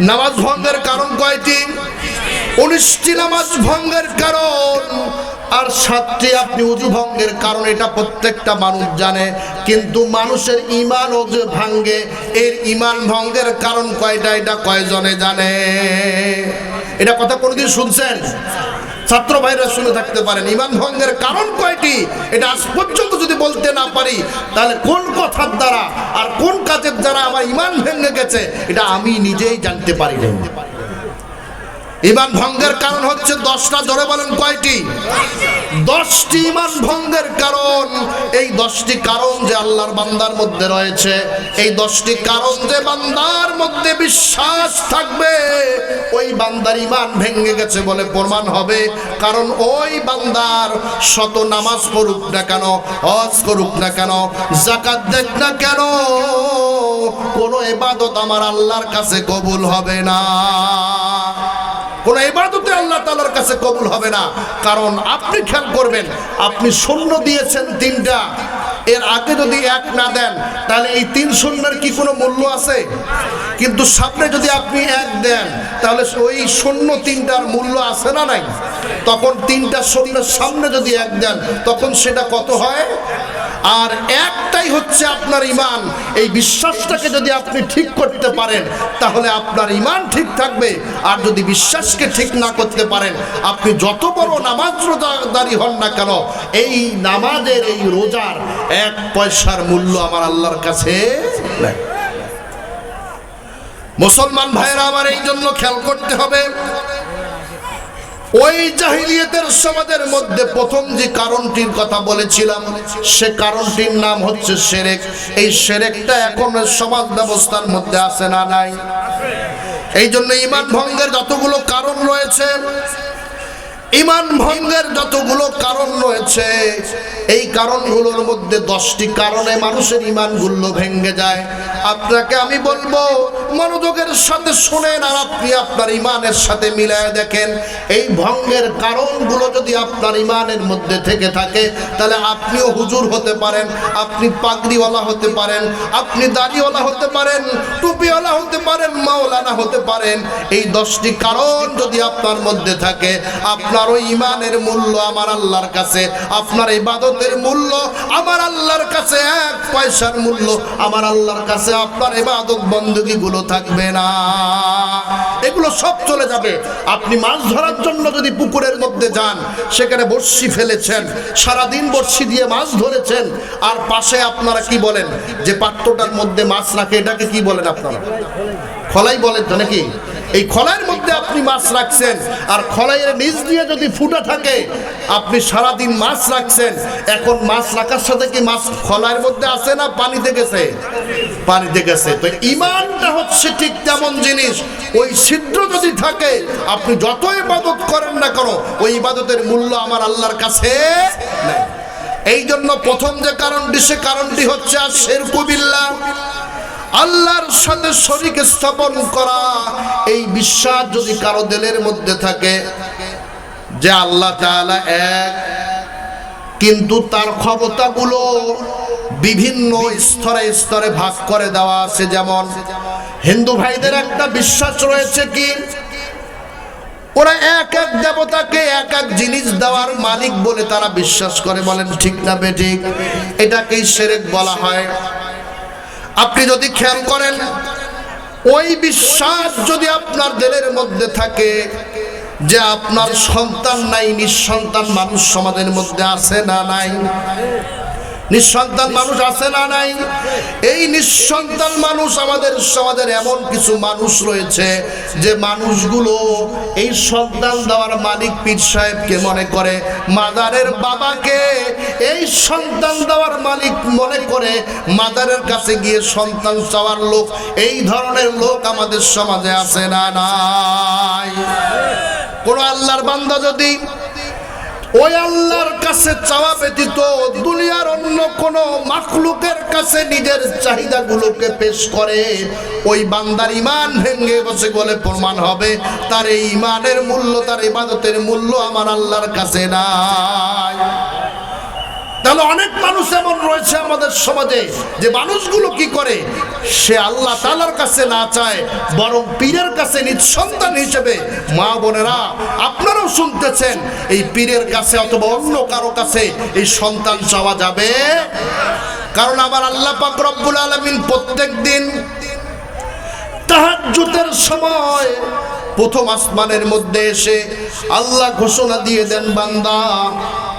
নামাজ ভঙ্গের কারণ কয়টি? উনিশটি নামাজ ভঙ্গের কারণ আর সাতটি আপনি উজু ভঙ্গের কারণ, এটা প্রত্যেকটা মানুষ জানে। কিন্তু মানুষের ইমান যে ভাঙ্গে, এর ইমান ভঙ্গের কারণ কয়টা, এটা কয়জনে জানে? এটা কথা কোনোদিন শুনছেন? ছাত্র ভাইরা শুনে থাকতে পারেন। ইমান ভঙ্গের কারণ কয়টি? এটা আজ পর্যন্ত যদি বলতে না পারি, তাহলে কোন কথার দ্বারা আর কোন কাজের দ্বারা আমার ইমান ভেঙে গেছে, এটা আমি নিজেই জানতে পারি ইমান ভঙ্গের কারণ হচ্ছে দশটা, ধরে বলেন কয়টি? দশটি ইমান ভঙ্গের কারণ। এই দশটি কারণ যে আল্লাহর বান্দার মধ্যে রয়েছে, এই দশটি কারণ যে বান্দার মধ্যে বিশ্বাস থাকবে, ওই বান্দার ইমান ভেঙে গেছে বলে প্রমাণ হবে। কারণ ওই বান্দার শত নামাজ করুক না কেন, হজ করুক না কেন জাকাত দেখ না কেন, কোনো এবাদত আমার আল্লাহর কাছে কবুল হবে না। কোন এবাদতে আল্লাহ তালার কাছে কবুল হবে না। কারণ আপনি খেয়াল করবেন, আপনি শূন্য দিয়েছেন তিনটা। এর আগে যদি এক না দেন, তাহলে এই তিন শূন্যের কি কোনো মূল্য আছে? কিন্তু সামনে যদি আপনি এক দেন, তাহলে ওই শূন্য তিনটার মূল্য আছে না নাই? তখন তিনটা শূন্যের সামনে যদি এক দেন, তখন সেটা কত হয়? আর একটাই হচ্ছে আপনার ইমান এই বিশ্বাসটাকে যদি আপনি ঠিক করতে পারেন, তাহলে আপনার ইমান ঠিক থাকবে। আর যদি বিশ্বাসকে ঠিক না করতে পারেন, আপনি যত বড় নামাজ রোজাদারি হন না কেন, এই নামাজের এই রোজার এক পয়সার মূল্য আমার আল্লাহর কাছে মুসলমান ভাইয়েরা, আমার এই জন্য খেয়াল করতে হবে। ওই জাহিলিয়াতের সমাজের মধ্যে প্রথম যে কারণটির কথা বলেছিলাম, সে কারণটির নাম হচ্ছে সেরেক। এই সেরেকটা এখন সমাজ ব্যবস্থার মধ্যে আছে না নাই? এই জন্য ইমান ভঙ্গের যতগুলো কারণ রয়েছে ইমান ভঙ্গের যতগুলো কারণ রয়েছে, এই কারণগুলোর মধ্যে দশটি কারণে মানুষের ইমানগুলো ভেঙে যায়। আপনাকে আমি বলব, মনোযোগের সাথে শোনেন আর আপনি আপনার ইমানের সাথে মিলায় দেখেন। এই ভঙ্গের কারণগুলো যদি আপনার ইমানের মধ্যে থেকে থাকে, তাহলে আপনিও হুজুর হতে পারেন, আপনি পাগড়িওয়ালা হতে পারেন, আপনি দাড়িওয়ালা হতে পারেন, টুপিওয়ালা হতে পারেন, মাওলানা হতে পারেন। এই দশটি কারণ যদি আপনার মধ্যে থাকে, আপনার ওই ইমানের মূল্য আমার আল্লাহর কাছে। আপনার ইবাদতের মূল্য আমার আল্লাহর কাছে। এক পয়সার মূল্য আমার আল্লাহর কাছে। আপনার ইবাদত বন্দী গুলো থাকবে না। এগুলো সব চলে যাবে। আপনি মাছ ধরার জন্য যদি পুকুরের মধ্যে যান, সেখানে বড়শি ফেলেছেন, সারাদিন বড়শি দিয়ে মাছ ধরেছেন, আর পাশে আপনারা কি বলেন? যে পাত্রটার মধ্যে মাছ রাখে, এটাকে কি বলেন আপনারা? খলাই বলেন তো নাকি? এই খলাইয়ের মধ্যে আপনি মাছ রাখছেন, আর খলাইয়ের নিচ দিয়ে যদি ফুটা থাকে, আপনি সারাদিন মাছ রাখছেন। এখন মাছ রাখার সাথে কি মাছ খলাইয়ের মধ্যে আছে না পানিতে গেছে? পানিতে গেছে। তো ইমানটা হচ্ছে ঠিক তেমন জিনিস, ওই ছিদ্র যদি থাকে, আপনি যত ইবাদত করেন না কেন, ওই ইবাদতের মূল্য আমার আল্লাহর কাছে এই জন্য প্রথম যে কারণটি, সে কারণটি হচ্ছে আর শের কুবিল্লা আল্লাহর সাথে শরীক স্থাপন করা এই বিশ্বাস যদি কারও দিলের মধ্যে থাকে যে আল্লাহ তাআলা এক, কিন্তু তার ক্ষমতাগুলো বিভিন্ন স্তরে স্তরে ভাগ করে দেওয়া আছে। যেমন হিন্দু ভাইদের একটা বিশ্বাস রয়েছে কি? ওরা এক এক দেবতাকে এক এক জিনিস দেওয়ার মালিক বলে তারা বিশ্বাস করে। বলেন, ঠিক না বেঠিক? এটাকেই সেরেক বলা হয়। আপনি যদি খেয়াল করেন, ওই বিশ্বাস যদি আপনার দেলের মধ্যে থাকে যে আপনার সন্তান নাই, নিঃসন্তান মানুষ সমাজের মধ্যে আছে না নাই নিঃসন্তান মানুষ আছে না নাই? এই নিঃসন্তান মানুষ আমাদের সমাজের এমন কিছু মানুষ রয়েছে যে মানুষগুলো এই সন্তান দেওয়ার মালিক পীর সাহেবকে মনে করে, মাদারের বাবাকে এই সন্তান দেওয়ার মালিক মনে করে মাদারের কাছে গিয়ে সন্তান চাওয়ার লোক, এই ধরনের লোক আমাদের সমাজে আছে না নাই? কোন আল্লাহর বান্দা যদি ওই আল্লাহর কাছে চাওয়া ব্যতীত দুনিয়ার অন্য কোন মাখলুকের কাছে নিজের চাহিদাগুলোকে পেশ করে। ওই বান্দার ইমান ভেঙে বসে বলে প্রমাণ হবে, তার এই ইমানের মূল্য, তার ইবাদতের মূল্য আমার আল্লাহর কাছে নাই। তাহলে অনেক মানুষ এমন রয়েছে আমাদের সমাজে, যে মানুষগুলো কি করে? সে আল্লাহ তালার কাছে না চায়, বরং পীরের কাছে নিজ সন্তান হিসেবে মা বোনেরা আপনারাও শুনতেছেন, এই পীরের কাছে অথবা অন্য কারও কাছে এই সন্তান চাওয়া যাবে? কারণ আবার আল্লাহ পাক রব্বুল আলমিন প্রত্যেক দিন তাহাজ্জুদের সময় প্রথম আসমানের মধ্যে এসে আল্লাহ ঘোষণা দিয়ে দেন, বান্দা,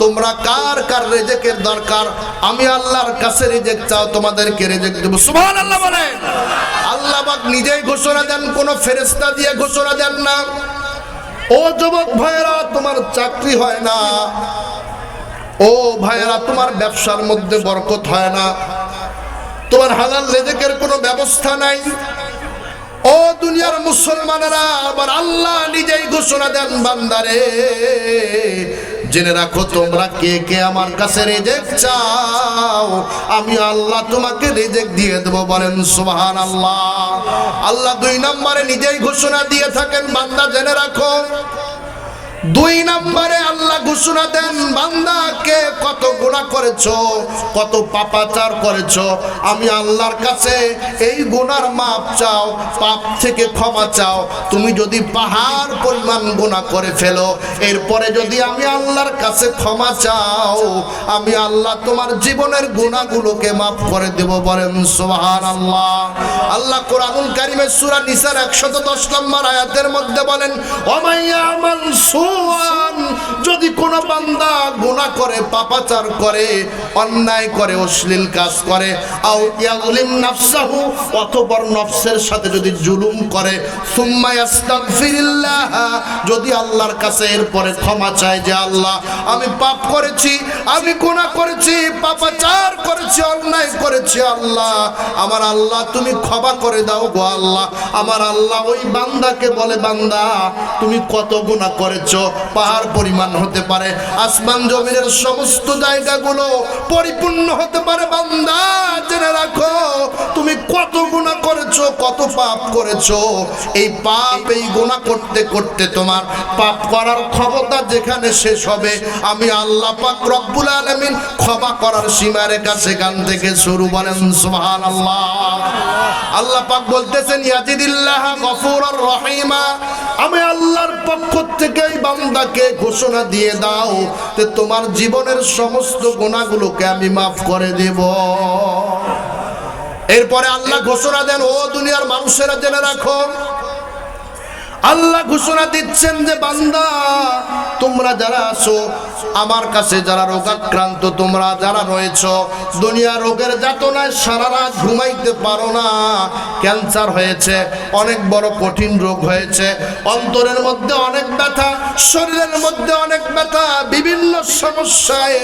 তোমরা কার কার রেজেকের দরকার? আমি আল্লাহর কাছে রেজেক চাও, তোমাদেরকে রেজেক দেবো। আল্লাহ বলেন। আল্লাহ নিজেই ঘোষণা দেন, কোন ফেরেস্তা দিয়ে ঘোষণা দেন না। ও যুবক ভাইয়েরা, তোমার চাকরি হয় না। ও ভাইয়েরা, তোমার ব্যবসার মধ্যে বরকত হয় না। তোমার হালাল রেজেকের কোনো ব্যবস্থা নাই। ও দুনিয়ার মুসলমানেরা, আবার আল্লাহ নিজেই ঘোষণা দেন, বান্দারে জেনে রাখো তোমরা কে কে আমার কাছে রেজেক চাও। আমি আল্লাহ তোমাকে রেজেক দিয়ে দেবো, বলেন সুবহান আল্লাহ আল্লাহ দুই নম্বরে নিজেই ঘোষণা দিয়ে থাকেন, বান্দা জেনে রাখো। দুই নম্বরে আল্লাহ ঘোষণা দেন বান্দাকে কত গুণা করেছ, কত পাপাচার করেছ, আমি আল্লাহর কাছে এই গুনার মাপ চাও, পাপ থেকে ক্ষমা চাও, তুমি যদি পাহাড় পরিমাণ গুণা করে ফেলো, এরপরে যদি আমি আল্লাহর কাছে ক্ষমা চাও, আমি আল্লাহ তোমার জীবনের গুণাগুলোকে মাফ করে দেব, বলেন সোহান আল্লাহ আল্লাহ কোরআনুল কারিমের সূরা নিসার 110 নম্বর আয়াতের মধ্যে বলেন, ওমাইয়া আমাল সুআন যদি কোন বান্দা গুনাহ করে, পাপাচার করে, অন্যায় করে, অশ্লীল কাজ করে, আও নাফসাহু নফসের সাথে যদি জুলুম করে, সুম্মা যদি আল্লাহর কাছে এরপরে ক্ষমা চায় যে আল্লাহ, আমি পাপ করেছি, আমি গুনাহ করেছি, পাপাচার করেছি, অন্যায় করেছি, আল্লাহ, আমার আল্লাহ তুমি ক্ষমা করে দাও গো আল্লাহ, আমার আল্লাহ ওই বান্দাকে বলে, বান্দা, তুমি কত গুনাহ করেছ? পাহাড় পরিমাণ হতে পারে। আসমান জমিনের সমস্ত জায়গাগুলো পরিপূর্ণ হতে পারে। বান্দা, জেনে রাখো, তুমি কত গুনাহ করেছ, কত পাপ করেছ। এই পাপ, এই গুনাহ করতে করতে তোমার পাপ করার ক্ষমতা যেখানে শেষ হবে। আমি আল্লাহ পাক রব্বুল আলামিন ক্ষমা করার সীমারেখা সেখান থেকে শুরু বলেন, সুবহানাল্লাহ। আল্লাহ পাক বলতেছেন, ইয়াজিদিল্লাহ গফুরুর রহিমা। আমি আল্লাহর পক্ষ থেকে এই বান্দাকে ঘোষণা দিয়ে দাও যে তোমার জীবনের সমস্ত গুণাগুলোকে আমি মাফ করে দেব। এরপরে আল্লাহ ঘোষণা দেন, ও দুনিয়ার মানুষেরা, জেনে রাখো, আল্লাহ ঘোষণা দিচ্ছেন যে বান্দা, তোমরা যারা আছো আমার কাছে যারা রোগাক্রান্ত, তোমরা যারা রয়েছ, দুনিয়া রোগের যাতনায় সারা রাত ঘুমাইতে পারো না। ক্যান্সার হয়েছে, অনেক বড় কঠিন রোগ হয়েছে। অন্তরের মধ্যে অনেক ব্যথা, শরীরের মধ্যে অনেক ব্যথা, বিভিন্ন সমস্যায়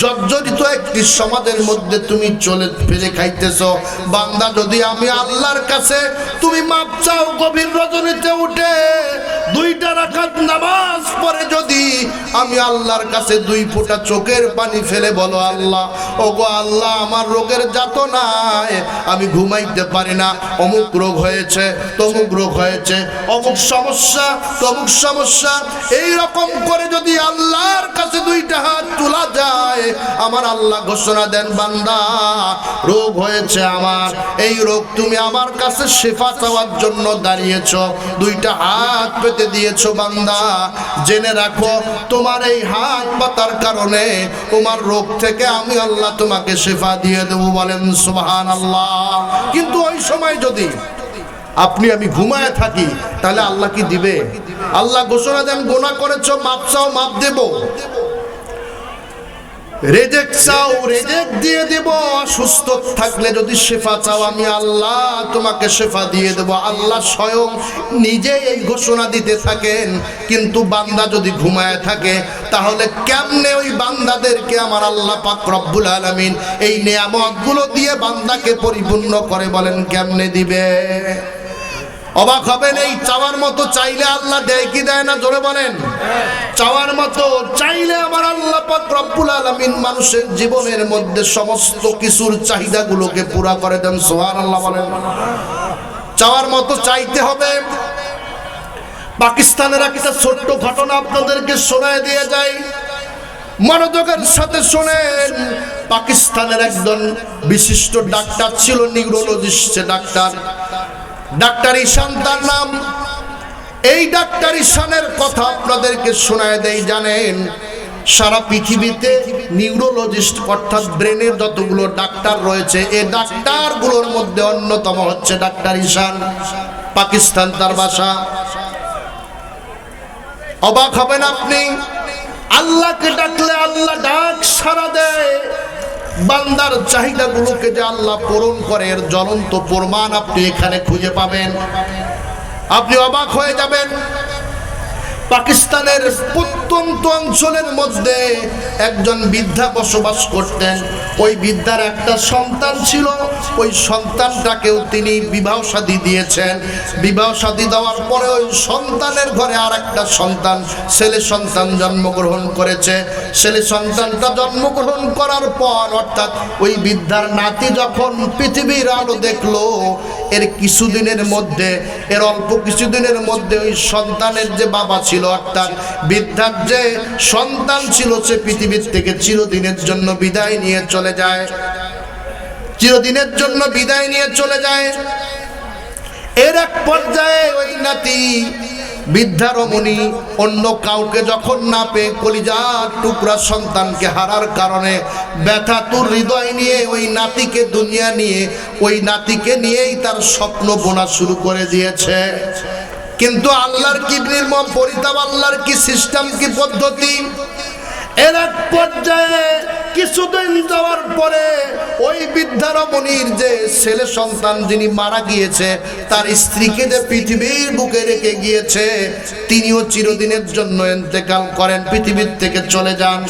জর্জরিত একটি সমাজের মধ্যে তুমি চলে ফিরে খাইতেছ। বান্দা, যদি আমি আল্লাহর কাছে তুমি মাপ চাও, গভীর রজনীতে উঠে দুইটা রাখাত নামাজ পরে যদি আমি আল্লাহর কাছে দুই ফোঁটা চোখের পানি ফেলে বলো আল্লাহ। ও গো আল্লাহ, আমার রোগের যাত নাই আমি ঘুমাইতে পারি না। অমুক রোগ হয়েছে, তমুক রোগ হয়েছে, অমুক সমস্যা, তমুক সমস্যা। এই রকম করে যদি আল্লাহর কাছে দুইটা হাত তোলা যায়, আমার আল্লাহ ঘোষণা দেন, বান্দা, রোগ হয়েছে আমার। এই রোগ তুমি আমার কাছে শেফা চাওয়ার জন্য দাঁড়িয়েছ, দুইটা হাত পেতে দিয়েছ, বান্দা। জেনে রাখো, তোমার এই হাত পাতার কারণে তোমার রোগ থেকে আমি আল্লাহ তোমাকে শেফা দিয়ে দেবো বলেন সোহান আল্লাহ কিন্তু ওই সময় যদি আপনি আমি ঘুমায় থাকি, তাহলে আল্লাহ কি দিবে? আল্লাহ ঘোষণা দেন গোনা করেছ, মাপ চাও, মাপ দেবো। রেজেক চাও, রেজেক দিয়ে দেব। অসুস্থ থাকলে যদি শেফা চাও, আমি আল্লাহ তোমাকে শেফা দিয়ে দেব। আল্লাহ স্বয়ং নিজে এই ঘোষণা দিতে থাকেন। কিন্তু বান্দা যদি ঘুমায় থাকে, তাহলে কেমনে ওই বান্দাদেরকে আমার আল্লাহ পাক রব্বুল আলামিন এই নিয়ামতগুলো দিয়ে বান্দাকে পরিপূর্ণ করে বলেন, কেমনে দিবে? অবাক হবেন, এই চাওয়ার মতো চাইলে আল্লাহ দেয় কি দেয় না? জোরে বলেন। চাওয়ার মতো চাইলে আমার আল্লাহ পাক রব্বুল আলামিন মানুষের জীবনের মধ্যে সমস্ত কিছুর চাহিদাগুলোকে পুরা করে দেন সোহান আল্লাহ বলেন। চাওয়ার মতো চাইতে হবে। পাকিস্তানের একটা ছোট্ট ঘটনা আপনাদেরকে শোনায় দিয়ে যায় মনোযোগের সাথে শোনেন, পাকিস্তানের একজন বিশিষ্ট ডাক্তার ছিল, নিউরোলজিস্ট ডাক্তার। ডাক্তার ঈশান তার নাম। এই ডাক্তার ঈশানের কথা আপনাদেরকে শোনায় দেই, জানেন? সারা পৃথিবীতে নিউরোলজিস্ট অর্থাৎ ব্রেনের যতগুলো ডাক্তার রয়েছে এই ডাক্তারগুলোর মধ্যে অন্যতম হচ্ছে ডাক্তার ঈশান। পাকিস্তান তার বাসা অবাক হবেন আপনি? আল্লাহকে ডাকলে আল্লাহ ডাক সারা দেয়। বান্দার চাহিদাগুলোকে যে আল্লাহ পূরণ করে, এর জ্বলন্ত প্রমাণ আপনি এখানে খুঁজে পাবেন। আপনি অবাক হয়ে যাবেন। পাকিস্তানের প্রত্যন্ত অঞ্চলের মধ্যে একজন বৃদ্ধা বসবাস করতেন। ওই বৃদ্ধার একটা সন্তান ছিল। ওই সন্তানটাকেও তিনি বিবাহ শাদী দিয়েছেন। বিবাহ শাদী দেওয়ার পরে ওই সন্তানের ঘরে আর একটা সন্তান, ছেলে সন্তান জন্মগ্রহণ করেছে। ছেলে সন্তানটা জন্মগ্রহণ করার পর অর্থাৎ ওই বৃদ্ধার নাতি যখন পৃথিবীর আলো দেখল, এর কিছুদিনের মধ্যে, এর অল্প কিছুদিনের মধ্যে ওই সন্তানের যে বাবা ছিল, অর্থাৎ বৃদ্ধার যে সন্তান ছিল সে পৃথিবীর থেকে চিরদিনের জন্য বিদায় নিয়ে চলে যায়। চিরদিনের জন্য বিদায় নিয়ে চলে যায়। এর এক পর্যায়ে ওই নাতি বৃদ্ধা রমণী অন্য কাউকে যখন না পেয়ে কলিজার টুকরা সন্তানকে হারার কারণে ব্যথা তোর হৃদয় নিয়ে ওই নাতিকে দুনিয়া নিয়ে, ওই নাতিকে নিয়েই তার স্বপ্ন বোনা শুরু করে দিয়েছে। কিন্তু আল্লাহর কি নির্মম পরিতাপ আল্লাহর কি সিস্টেম কি পদ্ধতি? এর এক পর্যায়ে কিছুদিন যাওয়ার পরে ওই বৃদ্ধারমণির যে ছেলে সন্তান যিনি মারা গিয়েছে, তার স্ত্রীকে যে পৃথিবীর বুকে রেখে গিয়েছে, তিনিও চিরদিনের জন্য এন্তেকাল করেন, পৃথিবীর থেকে চলে যান।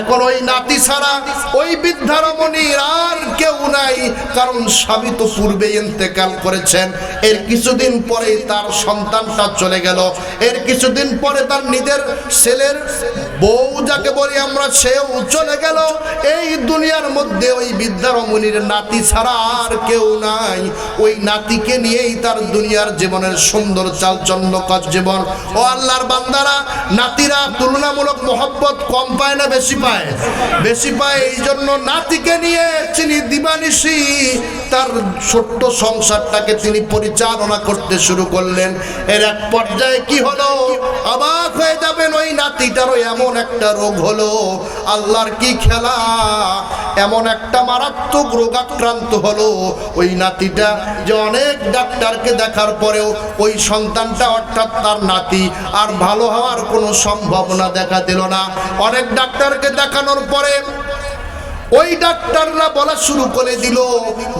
এখন ওই নাতি ছাড়া ওই বৃদ্ধারমণির আর কেউ নাই, কারণ স্বামী তো পূর্বে এন্তেকাল করেছেন। এর কিছুদিন পরে তার সন্তানটা চলে গেল। এর কিছুদিন পরে তার নিজের ছেলের বউ যাকে বলি আমরা, সেও চলে গেল। এই দুনিয়ার মধ্যে ওই বিদ্যারমণির নাতি ছাড়া আর কেউ নাই। ওই নাতিকে নিয়েই তার দুনিয়ার জীবনের সুন্দর চালচন্নকর জীবন। ও আল্লাহর বান্দারা, নাতিরা তুলনামূলক মহব্বত কম পায় না বেশি পায়? বেশি পায় এই জন্য নাতিকে নিয়ে তিনি দিবানিসি তার ছোট্ট সংসারটাকে তিনি পরিচালনা করতে শুরু করলেন। এর এক পর্যায়ে কি হলো? অবাক হয়ে যাবেন ওই নাতিটারও এমন একটা রোগ হলো। আল্লাহর কি খেলা এমন একটা মারাত্মক রোগাক্রান্ত হলো ওই নাতিটা যে অনেক ডাক্তারকে দেখার পরেও ওই সন্তানটা অর্থাৎ তার নাতি আর ভালো হওয়ার কোনো সম্ভাবনা দেখা দিল না। অনেক ডাক্তারকে দেখানোর পরে ওই ডাক্তাররা বলা শুরু করে দিল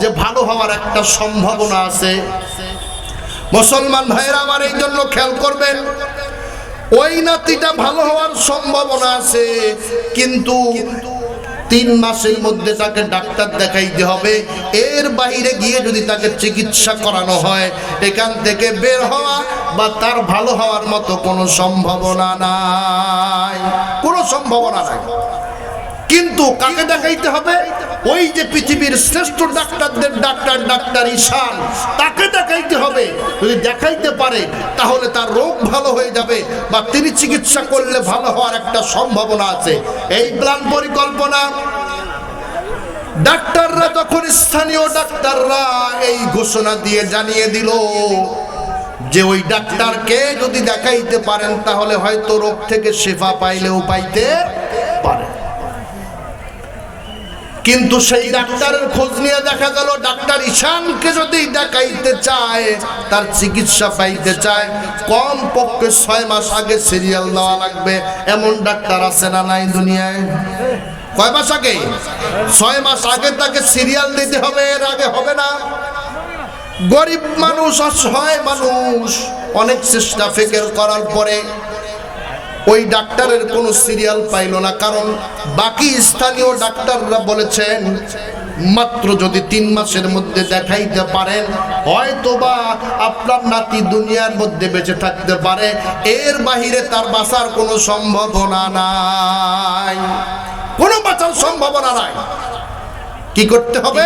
যে ভালো হওয়ার একটা সম্ভাবনা আছে। মুসলমান ভাইয়েরা আমার এই জন্য খেয়াল করবেন, ওই নাতিটা ভালো হওয়ার সম্ভাবনা আছে, কিন্তু তিন মাসের মধ্যে তাকে ডাক্তার দেখাইতে হবে। এর বাইরে গিয়ে যদি তাকে চিকিৎসা করানো হয়, এখান থেকে বের হওয়া বা তার ভালো হওয়ার মতো কোনো সম্ভাবনা নাই। কোনো সম্ভাবনা নাই। কিন্তু কাকে দেখাইতে হবে? ওই যে পৃথিবীর শ্রেষ্ঠ ডাক্তারদের ডাক্তার ডাক্তার ঈশান। তাকে দেখাইতে হবে। যদি দেখাইতে পারে, তাহলে তার রোগ ভালো হয়ে যাবে বা তিনি চিকিৎসা করলে ভালো হওয়ার একটা সম্ভাবনা আছে। এই প্ল্যান পরিকল্পনা। ডাক্তাররা তখন স্থানীয় ডাক্তাররা এই ঘোষণা দিয়ে জানিয়ে দিল যে ওই ডাক্তারকে যদি দেখাইতে পারেন, তাহলে হয়তো রোগ থেকে শেফা পাইলেও পাইতে পারে কিন্তু সেই ডাক্তারের খোঁজ নিয়ে দেখা গেল, ডাক্তার ঈশানকে যদি দেখাইতে চায়, তার চিকিৎসা পাইতে চায় কম পক্ষে ছয় মাস আগে সিরিয়াল দেওয়া লাগবে। এমন ডাক্তার আছে না নাই দুনিয়ায়? কয় মাস আগে? ছয় মাস আগে তাকে সিরিয়াল দিতে হবে, এর আগে হবে না। গরিব মানুষ, অসহায় মানুষ, অনেক চেষ্টা ফেকের করার পরে ওই ডাক্তারের কোনো সিরিয়াল পাইল না, কারণ বাকি স্থানীয় ডাক্তাররা বলেছেন, মাত্র যদি তিন মাসের মধ্যে দেখাইতে পারেন হয়তো বা আপনার নাতি দুনিয়ার মধ্যে বেঁচে থাকতে পারে। এর বাহিরে তার বাঁচার কোনো সম্ভাবনা নাই। কোনো বাঁচার সম্ভাবনা নাই। কি করতে হবে?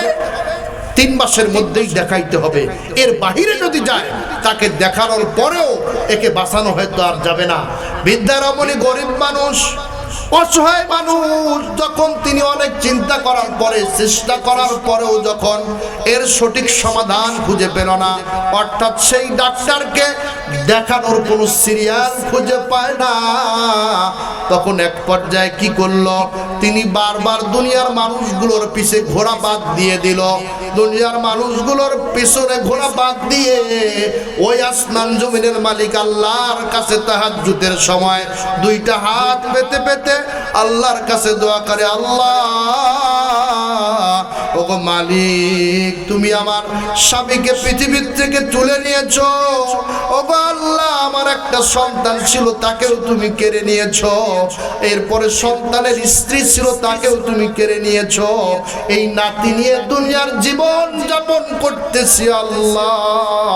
তিন মাসের মধ্যেই দেখাইতে হবে। এর বাহিরে যদি যায়, তাকে দেখানোর পরেও একে বাঁচানো হয়তো আর যাবে না। বিদ্যারমণী গরিব মানুষ, অসহায় মানুষ, যখন তিনি অনেক চিন্তা করার পরে, চেষ্টা করার পরেও যখন এর সঠিক সমাধান খুঁজে পেল না, অর্থাৎ সেই ডাক্তারকে দেখানোর কোনো সিরিয়াল খুঁজে পায় না। তখন এক পর্যায়ে কি করল? তিনি বারবার দুনিয়ার মানুষগুলোর পিছে ঘোড়া বাদ দিয়ে দিল। দুনিয়ার মানুষগুলোর পিছনে ঘোড়া বাদ দিয়ে ওই আসমান জমিনের মালিক আল্লাহর কাছে তাহাজ্জুদের সময় দুইটা হাত পেতে পেতে আল্লাহর কাছে দোয়া করে, আল্লাহ ওগো মালিক, তুমি আমার স্বামীকে পৃথিবীর থেকে তুলে নিয়েছ। ওগো আল্লাহ, আমার একটা সন্তান ছিল, তাকেও তুমি কেড়ে নিয়েছো। এরপরে সন্তানের স্ত্রী ছিল, তাকেও তুমি কেড়ে নিয়েছো। এই নাতি নিয়ে দুনিয়ার জীবন যাপন করতেছি আল্লাহ।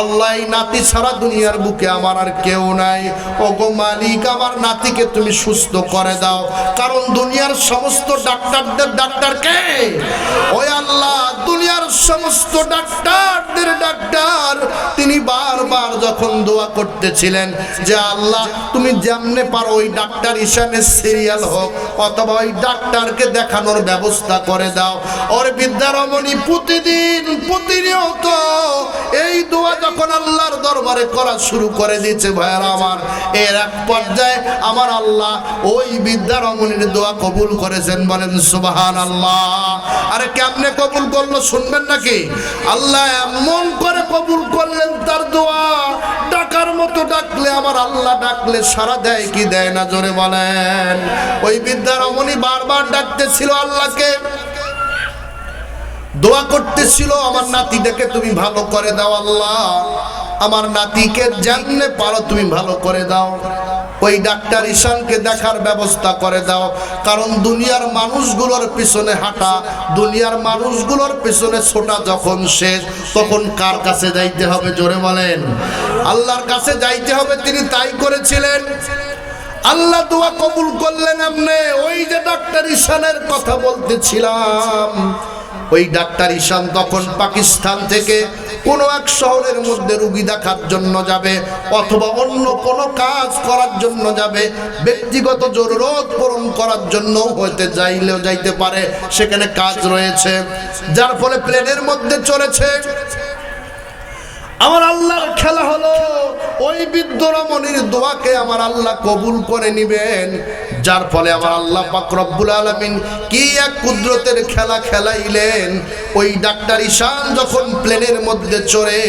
আল্লাহ, এই নাতি ছাড়া দুনিয়ার বুকে আমার আর কেউ নাই। ওগো মালিক, আমার নাতিকে তুমি সুস্থ করে দাও। কারণ দুনিয়ার সমস্ত ডাক্তারদের, ডাক্তার কে? দেখানোর ব্যবস্থা করে দাও। ওর প্রতিদিন, প্রতিনিয়ত এই দোয়া যখন আল্লাহর দরবারে করা শুরু করে দিয়েছে, ভাইয়ার আমার, এর এক পর্যায়ে আমার আল্লাহ ওই বিদ্যারমণির দোয়া কবুল করেছেন বলেন সুবাহান আল্লাহ আরে কেমনে কবুল করল শুনবেন নাকি? আল্লাহ এমন করে কবুল করলেন তার দোয়া। ডাকার মতো ডাকলে আমার আল্লাহ ডাকলে সারা দেয় কি দেয় না জোরে বলেন। ওই বিদ্যারমণি বারবার ডাকতেছিল আল্লাহকে। দোয়া করতেছিল, আমার নাতিটাকে তুমি ভালো করে দাও আল্লাহ। আমার নাতিকে জানলে পারো তুমি ভালো করে দাও। ওই ডাক্তার ঈশানকে দেখার ব্যবস্থা করে দাও। কারণ দুনিয়ার মানুষগুলোর পিছনে হাঁটা, দুনিয়ার মানুষগুলোর পিছনে ছোটা যখন শেষ, তখন কার কাছে যাইতে হবে জোরে বলেন? আল্লাহর কাছে যাইতে হবে, তিনি তাই করেছিলেন। আল্লাহ দোয়া কবুল করলেন আপনি। ওই যে ডাক্তার ঈশানের কথা বলতেছিলাম, ওই ডাক্তার ঈশান তখন পাকিস্তান থেকে কোনো এক শহরের মধ্যে রুগী দেখার জন্য যাবে অথবা অন্য কোনো কাজ করার জন্য যাবে, ব্যক্তিগত জরুরত পূরণ করার জন্য হইতে যাইলেও যাইতে পারে, সেখানে কাজ রয়েছে, যার ফলে প্লেনের মধ্যে চলেছে। আমার আল্লাহর খেলা হলো। ওই বৃদ্ধ রমণীর দোয়াকে আমার আল্লাহ কবুল করে নিবেন। যার ফলে আমার আল্লাহ পাক রব্বুল আলামিন কি এক কুদরতের খেলা খেলাইলেন। ওই ডাক্তার ঈশান যখন প্লেনের মধ্যে চড়ে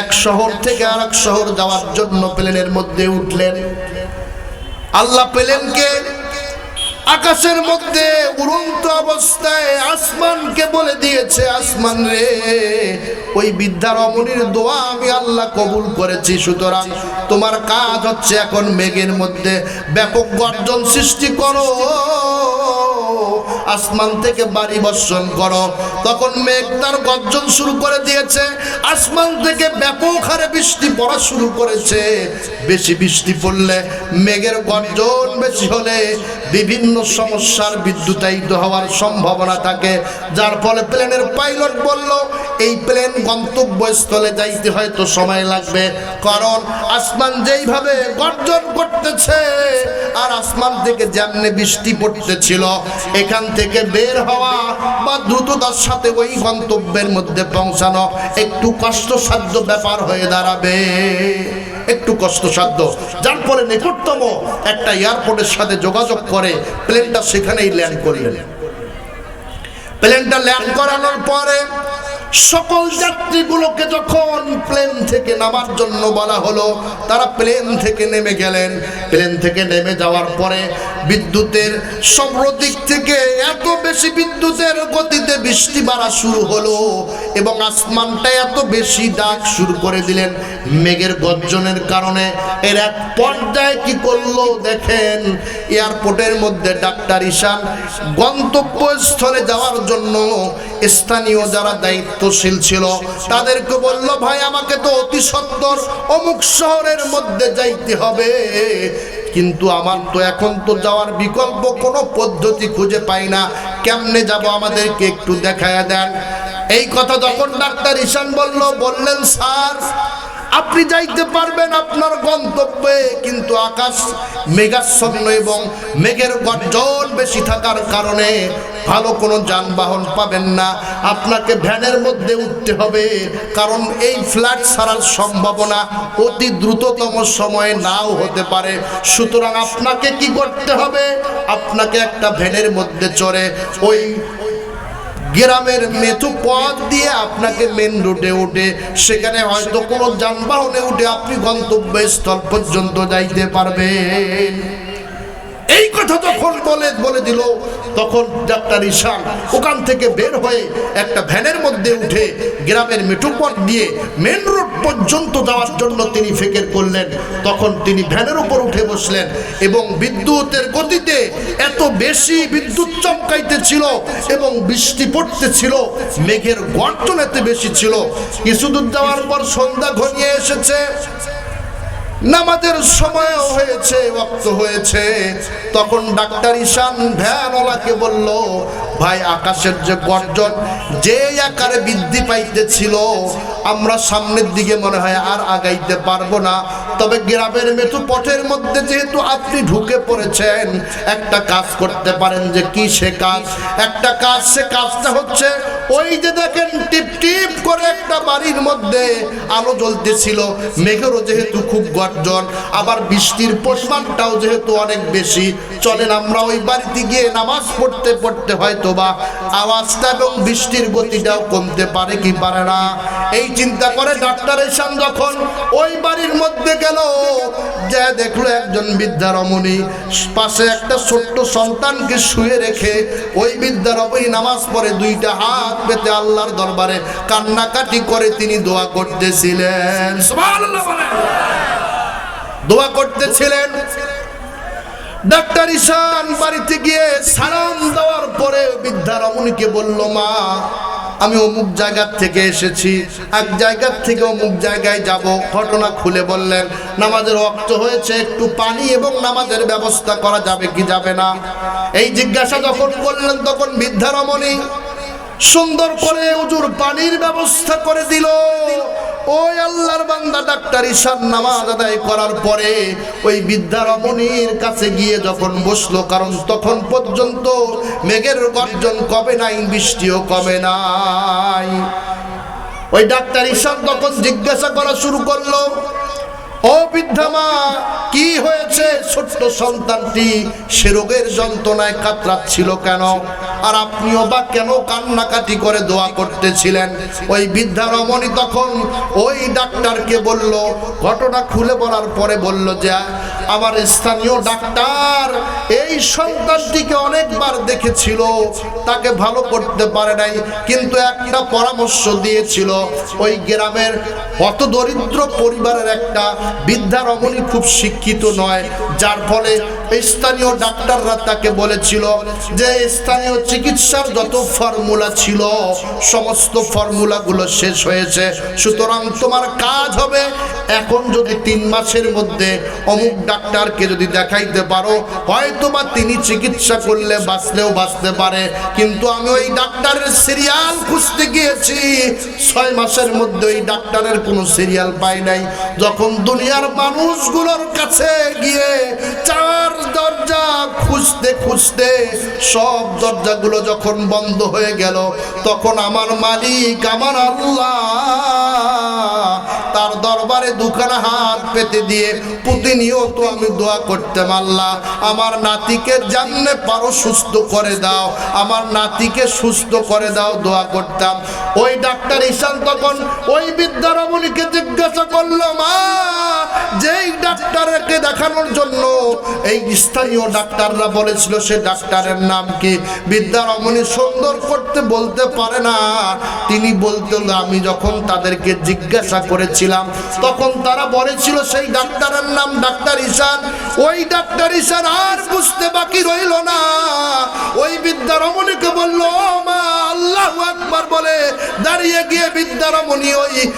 এক শহর থেকে আরেক শহর যাওয়ার জন্য প্লেনের মধ্যে উঠলেন। আল্লাহ প্লেনকে আকাশের মধ্যে উড়ন্ত অবস্থায় আসমানকে বলে দিয়েছে, আসমান রে, ওই বিদ্যা রমণীর দোয়া আমি আল্লাহ কবুল করেছি। সুতরাং তোমার কাজ হচ্ছে এখন মেঘের মধ্যে ব্যাপক গর্জন সৃষ্টি করো। আসমান থেকে বাড়ি বর্ষণ করো। তখন মেঘ তার গর্জন শুরু করে দিয়েছে। আসমান থেকে ব্যাপক হারে বৃষ্টি পড়া শুরু করেছে। বেশি বৃষ্টি পড়লে মেঘের গর্জন বেশি হলে বিভিন্ন সমস্যার বিদ্যুতায়িত হওয়ার সম্ভাবনা থাকে। যার ফলে প্লেনের পাইলট বলল, এই প্লেন গন্তব্যস্থলে যাইতে হয়তো সময় লাগবে। কারণ আসমান যেইভাবে গর্জন করতেছে, আর আসমান থেকে যেমনি বৃষ্টি পড়তেছিল, এখান থেকে বের হওয়া বা দ্রুততার সাথে ওই গন্তব্যের মধ্যে পৌঁছানো একটু কষ্টসাধ্য ব্যাপার হয়ে দাঁড়াবে। একটু কষ্টসাধ্য। যার ফলে নিকটতম একটা এয়ারপোর্টের সাথে যোগাযোগ করে প্লেনটা সেখানেই ল্যান্ড করলেন প্লেনটা ল্যান্ড করানোর পরে সকল যাত্রীগুলোকে যখন প্লেন থেকে নামার জন্য বলা হলো, তারা প্লেন থেকে নেমে গেলেন। প্লেন থেকে নেমে যাওয়ার পরে বিদ্যুতের সর্ব দিক থেকে এত বেশি বিদ্যুতের গতিতে বৃষ্টি বাড়া শুরু হলো এবং আসমানটা এত বেশি ডাক শুরু করে দিলেন মেঘের গর্জনের কারণে। এর এক পর্যায়ে কি করল দেখেন, এয়ারপোর্টের মধ্যে ডাক্তার ঈশান গন্তব্যস্থলে যাওয়ার জন্য স্থানীয় যারা দায়িত্বশীল ছিল তাদেরকে বলল, ভাই, আমাকে তো অতি সত্তর অমুক শহরের মধ্যে যাইতে হবে। কিন্তু আমার তো এখন তো যাওয়ার বিকল্প কোনো পদ্ধতি খুঁজে পাই না। কেমনে যাব আমাদেরকে একটু দেখায় দেন। এই কথা যখন ডাক্তার ঈশান বলল, বললেন, স্যার আপনি যাইতে পারবেন আপনার গন্তব্যে, কিন্তু আকাশ মেঘাচ্ছন্ন এবং মেঘের গর্জন বেশি থাকার কারণে ভালো কোনো যানবাহন পাবেন না। আপনাকে ভ্যানের মধ্যে উঠতে হবে, কারণ এই ফ্ল্যাট ছাড়ার সম্ভাবনা অতি দ্রুততম সময়ে নাও হতে পারে। সুতরাং আপনাকে কি করতে হবে? আপনাকে একটা ভ্যানের মধ্যে চড়ে ওই গ্রামের মেথু পথ দিয়ে আপনাকে মেন রোডে উঠে সেখানে হয়তো কোনো যানবাহনে উঠে আপনি গন্তব্যস্থল পর্যন্ত যাইতে পারবেন। এই কথা যখন বলে বলে দিল, তখন ডাক্তার ঈশান ওখান থেকে বের হয়ে একটা ভ্যানের মধ্যে উঠে গ্রামের মেটুপথ দিয়ে মেন রোড পর্যন্ত যাওয়ার জন্য তিনি ফিকির করলেন। তখন তিনি ভ্যানের উপর উঠে বসলেন এবং বিদ্যুতের গতিতে এত বেশি বিদ্যুৎ চমকাইতেছিল এবং বৃষ্টি পড়তেছিল, মেঘের গর্জন এত বেশি ছিল। কিছু দূর যাওয়ার পর সন্ধ্যা ঘনিয়ে এসেছে। নামাজের সময় হয়েছে, ওয়াক্ত হয়েছে। তখন ডাক্তার ঈশান ভ্যানওয়ালাকে বলল, ভাই, আকাশের যে গর্জন, যে আকারে বৃদ্ধি পাইতেছিল, আমরা সামনের দিকে মনে হয় আর আগাইতে পারব না। তবে গ্রামের মেটু পথের মধ্যে যেহেতু আপনি ঢুকে পড়েছেন, একটা কাজ করতে পারেন যে কি সে কাজ? একটা কাজ, সে কাজটা হচ্ছে ওই যে দেখেন টিপ টিপ করে একটা বাড়ির মধ্যে আলো জ্বলতেছিল। মেঘেরও যেহেতু খুব গর্জন, আবার বৃষ্টির পরিমাণটাও যেহেতু অনেক বেশি। চলেন আমরা ওই বাড়িতে গিয়ে নামাজ পড়তে পড়তে হয়তো বা আওয়াজটা এবং বৃষ্টির গতিটাও কমতে পারে কি পারে না। এই চিন্তা করে ডাক্তার এসান যখন ওই বাড়ির মধ্যে গেল। যে দেখল একজন বৃদ্ধা রমণী পাশে একটা ছোট্ট সন্তানকে শুয়ে রেখে ওই বৃদ্ধা রমণী নামাজ পড়ে দুইটা হাত পেতে আল্লাহর দরবারে কান্নাকাটি করে তিনি দোয়া করতেছিলেন। দোয়া করতেছিলেন। ডাক্তার ঈশান বাড়িতে গিয়ে সালাম দেওয়ার পরে বৃদ্ধা রমণীকে বলল মা আমি অমুক জায়গার থেকে এসেছি। এক জায়গার থেকে অমুক জায়গায় যাব। ঘটনা খুলে বললেন, নামাজের অক্ত হয়েছে, একটু পানি এবং নামাজের ব্যবস্থা করা যাবে কি যাবে না? এই জিজ্ঞাসা যখন করলেন, তখন বৃদ্ধারমণী সুন্দর করে উজুর পানির ব্যবস্থা করে দিল। ওই আল্লাহর বান্দা ডাক্তার ঈশান নামাজ আদায় করার পরে ওই বিদ্যা রমণীর কাছে গিয়ে যখন বসল, কারণ তখন পর্যন্ত মেঘের গর্জন কবে নাই, বৃষ্টিও কবে নাই। ওই ডাক্তার ঈশান তখন জিজ্ঞাসা করা শুরু করল ও বৃদ্ধা মা কি হয়েছে? ছোট্ট সন্তানটি সে রোগের যন্ত্রণায় কাতরাচ্ছিল কেন? আর আপনিও বা কেন কান্নাকাটি করে দোয়া করতেছিলেন? ওই বৃদ্ধা রমণী তখন ওই ডাক্তারকে বলল, ঘটনা খুলে বলার পরে বলল যে আমার স্থানীয় ডাক্তার এই সন্তানটিকে অনেকবার দেখেছিল, তাকে ভালো করতে পারে নাই, কিন্তু একটা পরামর্শ দিয়েছিল, ওই গ্রামের অত দরিদ্র পরিবারের একটা বৃদ্ধা রমণী খুব শিক্ষিত নয়, যার ফলে স্থানীয় ডাক্তাররা তাকে বলেছিল যে স্থানীয় চিকিৎসার যত ফর্মুলা ছিল, সমস্ত ফর্মুলাগুলো শেষ হয়েছে। সুতরাং তোমার কাজ হবে এখন যদি তিন মাসের মধ্যে অমুক ডাক্তারকে যদি দেখাইতে পারো, হয়তো বা তিনি চিকিৎসা করলে বাঁচলেও বাঁচতে পারে। কিন্তু আমি ওই ডাক্তারের সিরিয়াল খুঁজতে গিয়েছি। ছয় মাসের মধ্যে ওই ডাক্তারের কোনো সিরিয়াল পাই নাই। যখন দুনিয়ার মানুষগুলোর কাছে গিয়ে চার দরজা খুঁজতে খুঁজতে সব দরজাগুলো যখন বন্ধ হয়ে গেল তখন আমার মালিক আমার আল্লাহ দরবারে দুখানা হাত পেতে দিয়ে প্রতিনিয়ত আমি দোয়া করতে আল্লাহ, আমার নাতিকে জানলে পারো সুস্থ করে দাও, আমার নাতিকে সুস্থ করে দাও দোয়া করতাম। ওই ডাক্তার ঈশান তখন ওই বিদ্যারমণীকে জিজ্ঞাসা করল, মা, যেই ডাক্তারকে দেখানোর জন্য এই স্থানীয় ডাক্তাররা বলেছিল সে ডাক্তারের নাম কি? বিদ্যারমণী সুন্দর করতে বলতে পারে না। তিনি বলতে আমি যখন তাদেরকে জিজ্ঞাসা করেছিলাম তখন তারা বলেছিল সেই ডাক্তারের নাম ডাক্তার ঈশান। ওই ডাক্তার ঈশান আর বুঝতে বাকি রইল না। ওই বিদ্যারমণীকে বলল, "ও মা, আল্লাহ একবার বলে দাঁড়িয়ে গিয়ে ওই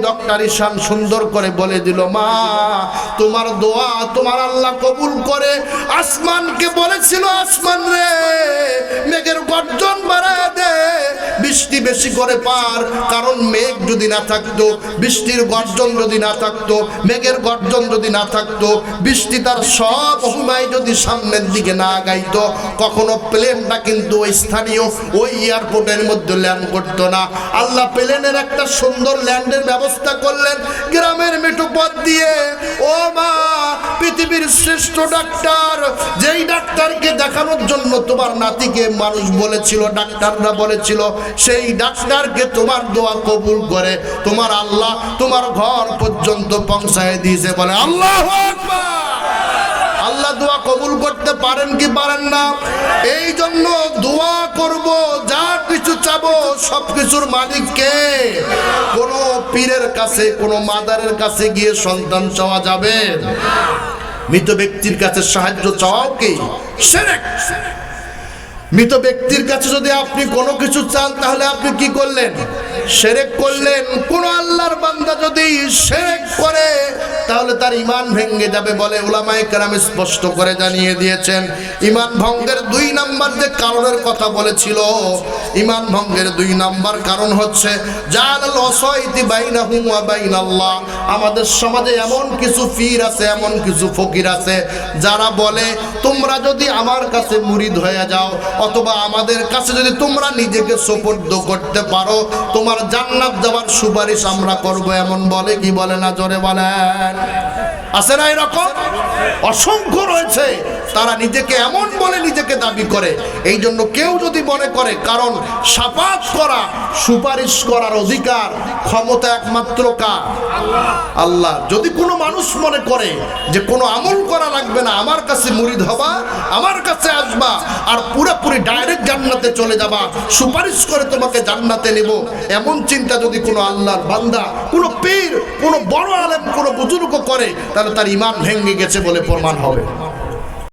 ডক্টর ঈশান সুন্দর করে বলে দিল, মা, তোমার দোয়া তোমার আল্লাহ কবুল করে। আসমানকে বলেছিল, আসমান রে, মেঘের গর্জন বাড়ায় বৃষ্টি বেশি করে পার, কারণ মেঘ যদি না থাকতো, বৃষ্টির গর্জন যদি না থাকতো, মেঘের গর্জন যদি না থাকতো, বৃষ্টি তার সব হুমায় যদি সামনের দিকে না গাইতো কখনো প্লেনটা কিন্তু ওই স্থানীয় ওই এয়ারপোর্টের মধ্যে ল্যান্ড করতো না। আল্লাহ প্লেনের একটা সুন্দর ল্যান্ডের ব্যবস্থা করলেন গ্রামের মেঠো পথ দিয়ে। ও মা, পৃথিবীর শ্রেষ্ঠ ডাক্তার, যেই ডাক্তারকে দেখানোর জন্য তোমার নাতিকে মানুষ বলেছিল, ডাক্তাররা বলেছিল সেই ডাক্তারকে তোমার দোয়া কবুল করে, তোমার আল্লাহ তোমার ঘর পর্যন্ত পৌঁছায় দিয়েছে বলে, আল্লাহ আল্লাহ দোয়া কবুল করতে পারেন কি পারেন না? এই জন্য দোয়া করব, যা কিছু চাবো সব কিছুর মালিক কে? কোন পীরের কাছে, কোন মাদারের কাছে গিয়ে সন্তান চাওয়া যাবে? মৃত ব্যক্তির কাছে সাহায্য চাওয়াও কি? সেরেক। মৃত ব্যক্তির কাছে যদি আপনি কোনো কিছু চান, তাহলে আপনি কি করলেন? সেরেক করলেন। কোন আল্লাহর বান্দা যদি সেরেক করে, তাহলে তার ইমান ভেঙে যাবে বলে ওলামায়ে কেরাম স্পষ্ট করে জানিয়ে দিয়েছেন। ইমান ভঙ্গের দুই নাম্বার যে কারণের কথা বলেছিল ইমান ভঙ্গের দুই নাম্বার কারণ হচ্ছে আমাদের সমাজে এমন কিছু পীর আছে, এমন কিছু ফকির আছে, যারা বলে, তোমরা যদি আমার কাছে মুরিদ হয়ে যাও অথবা আমাদের কাছে যদি তোমরা নিজেকে সোপর্দ করতে পারো, তোমার জান্নাত যাওয়ার সুপারিশ আমরা করব। এমন বলে কি বলে না? জোরে বলেন। আছে না এরকম? অসংখ্য রয়েছে। তারা নিজেকে এমন বলে নিজেকে দাবি করে। এই জন্য কেউ যদি মনে করে, কারণ সাপাত করা সুপারিশ করার অধিকার ক্ষমতা একমাত্র কার? আল্লাহ। যদি কোনো মানুষ মনে করে যে কোনো আমল করা লাগবে না, আমার কাছে মুরিদ হবা, আমার কাছে আসবা, আর পুরোপুরি ডাইরেক্ট জান্নাতে চলে যাবা, সুপারিশ করে তোমাকে জান্নাতে নেব, এমন চিন্তা যদি কোনো আল্লাহর বান্দা, কোনো পীর, কোনো বড় আলেম, কোনো বুজুর্গ করে, তাহলে তার ইমান ভেঙে গেছে বলে প্রমাণ হবে।